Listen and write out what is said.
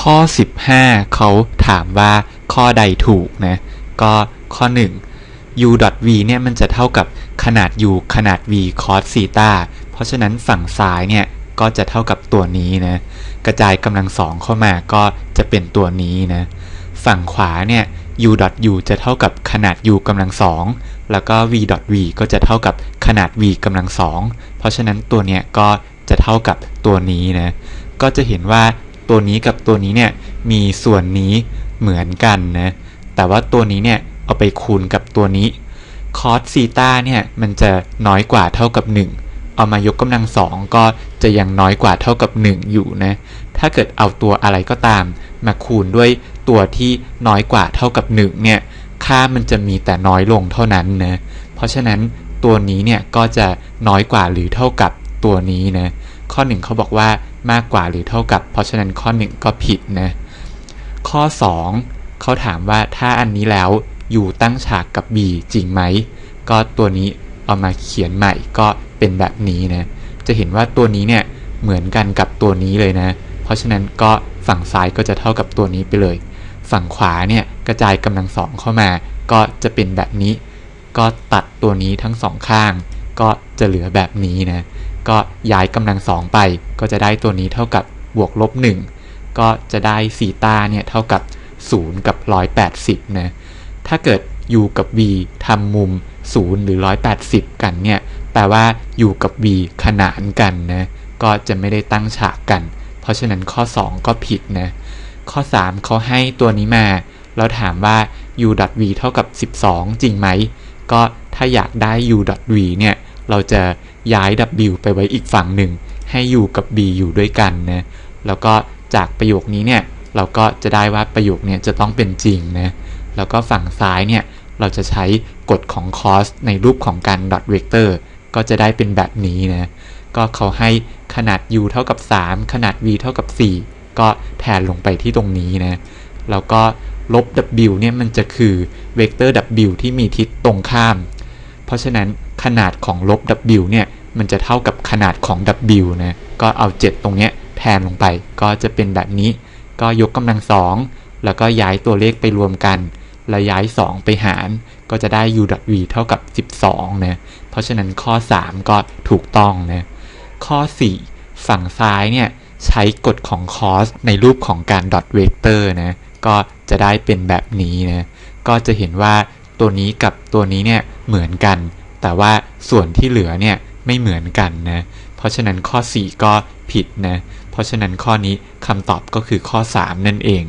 ข้อ 15 เขาถามว่าข้อใดถูกนะ ก็ข้อ 1 u v เนี่ยมันจะเท่ากับขนาด u ขนาด v cos ซีตาเพราะฉะนั้นฝั่งซ้ายเนี่ยก็จะเท่ากับตัวนี้นะ กระจายกำลังสองเข้ามาก็จะเป็นตัวนี้นะ ฝั่งขวาเนี่ย u u จะเท่ากับขนาด u กำลังสองแล้วก็ v v ก็จะเท่ากับขนาด v กำลังสองเพราะฉะนั้นตัวเนี้ยก็จะเท่ากับตัวนี้นะ ก็จะเห็นว่า ตัวนี้กับตัวนี้เนี่ยมีส่วนนี้เหมือนกันนะแต่ว่าตัวนี้เนี่ยเอาไปคูณกับตัวนี้คอสซีตาเนี่ยมันจะน้อยกว่าเท่ากับ 1 เอามายกกำลังสองก็จะยังน้อยกว่าเท่ากับ 1 อยู่นะถ้าเกิดเอาตัวอะไรก็ตาม มาคูณด้วยตัวที่น้อยกว่าเท่ากับ 1 เนี่ยค่ามันจะมีแต่น้อยลงเท่านั้นนะเพราะฉะนั้นตัวนี้เนี่ยก็จะน้อยกว่าหรือเท่ากับ ตัวนี้นะข้อ 1เขาบอกว่ามากกว่าหรือเท่ากับ เพราะฉะนั้นข้อ 1 ก็ผิดนะข้อ 2เขาถามว่าถ้าอันนี้แล้วอยู่ตั้งฉากกับ b จริงไหม ก็ตัวนี้เอามาเขียนใหม่ก็เป็นแบบนี้นะจะเห็นว่าตัวนี้เนี่ยเหมือนกันกับตัวนี้เลยนะ เพราะฉะนั้นก็ฝั่งซ้ายก็จะเท่ากับตัวนี้ไปเลย ฝั่งขวาเนี่ยกระจายกำลังสองเข้ามา ก็จะเป็นแบบนี้ ก็ตัดตัวนี้ทั้งสองข้าง ก็จะเหลือแบบนี้นะ ก็ย้ายกำลังสองไป ก็จะได้ตัวนี้เท่ากับบวกลบ1ก็จะได้ซีตาเนี่ยเท่ากับ 0 กับ 180 นะ ถ้าเกิด u กับ v ทำมุม 0 หรือ 180 กันเนี่ย แปลว่า u กับ v ขนานกันนะ ก็จะไม่ได้ตั้งฉากกัน เพราะฉะนั้นข้อ 2 ก็ผิดนะ ข้อ 3เขาให้ตัวนี้มา แล้วถามว่า u v เท่ากับ 12 จริงไหม ก็ถ้าอยากได้ u v เนี่ย เราจะย้าย w ไปไว้อีกฝั่งหนึ่ง ให้ u กับ b อยู่ด้วยกันนะแล้วก็จากประโยคนี้เนี่ยเราก็จะได้ว่าประโยคเนี่ยจะต้องเป็นจริงนะแล้วก็ฝั่งซ้ายเนี่ยเราจะใช้กฎของ cos ในรูปของการ dot vector ก็จะได้เป็นแบบนี้นะก็เขาให้ขนาด u เท่ากับ 3 ขนาด v เท่ากับ 4 ก็แทนลงไปที่ตรงนี้นะแล้วก็ลบ w เนี่ยมันจะคือเวกเตอร์ w ที่มีทิศตรงข้าม เพราะฉะนั้น ขนาดของลบ w เนี่ย มันจะเท่ากับขนาดของ w นะ ก็เอา 7 ตรงเนี้ยแทนลงไป ก็จะเป็นแบบนี้ ก็ยกกำลังสองแล้วก็ย้ายตัวเลขไปรวมกัน แล้วย้าย 2 ไปหาร ก็จะได้ u v เท่ากับ 12 นะ เพราะฉะนั้นข้อ 3 ก็ถูกต้องนะ ข้อ 4 ฝั่งซ้ายเนี่ย ใช้กฎของ cos ในรูปของการ dot vector นะ ก็จะได้เป็นแบบนี้นะ ก็จะเห็นว่าตัวนี้กับตัวนี้เนี่ยเหมือนกัน แต่ว่าส่วนที่เหลือเนี่ยไม่เหมือนกันนะ เพราะฉะนั้นข้อ 4 ก็ผิดนะ เพราะฉะนั้นข้อนี้คำตอบก็คือข้อ 3 นั่นเอง